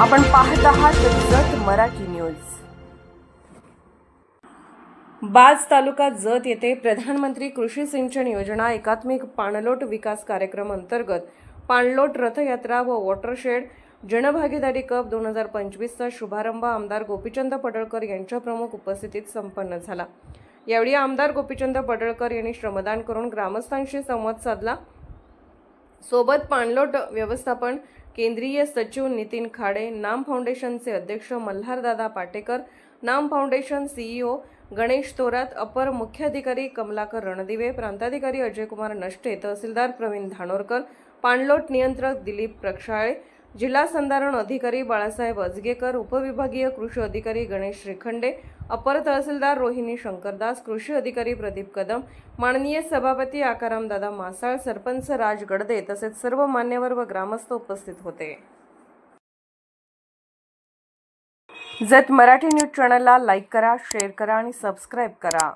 आपण पाहत आहात जत मराठी न्यूज. बाज तालुका जत येथे प्रधानमंत्री कृषी सिंचन योजना एकात्मिक पाणलोट विकास कार्यक्रम अंतर्गत पाणलोट रथयात्रा व वॉटरशेड जनभागीदारी कप दोन हजार पंचवीसचा शुभारंभ आमदार गोपीचंद पडळकर यांच्या प्रमुख उपस्थितीत संपन्न झाला. यावेळी आमदार गोपीचंद पडळकर यांनी श्रमदान करून ग्रामस्थांशी संवाद साधला. सोबत पाणलोट व्यवस्थापन केंद्रीय सचिव नितीन खाडे नाम फाउंडेशनचे अध्यक्ष मल्हारदादा पाटेकर नाम फाउंडेशन सीईओ गणेश थोरात अपर मुख्याधिकारी कमलाकर रणदिवे प्रांताधिकारी अजयकुमार नष्टे तहसीलदार प्रवीण धानोरकर पाणलोट नियंत्रक दिलीप प्रक्षाळे जिल्हा संधारण अधिकारी बाळासाहेब अजगेकर उपविभागीय कृषी अधिकारी गणेश श्रीखंडे अपर तहसीलदार रोहिणी शंकरदास कृषी अधिकारी प्रदीप कदम माननीय सभापती आकारामदादा मासाळ सरपंच राज गडदे तसेच सर्व मान्यवर व ग्रामस्थ उपस्थित होते. जत मराठी न्यूज चॅनलला लाईक करा शेअर करा आणि सबस्क्राईब करा.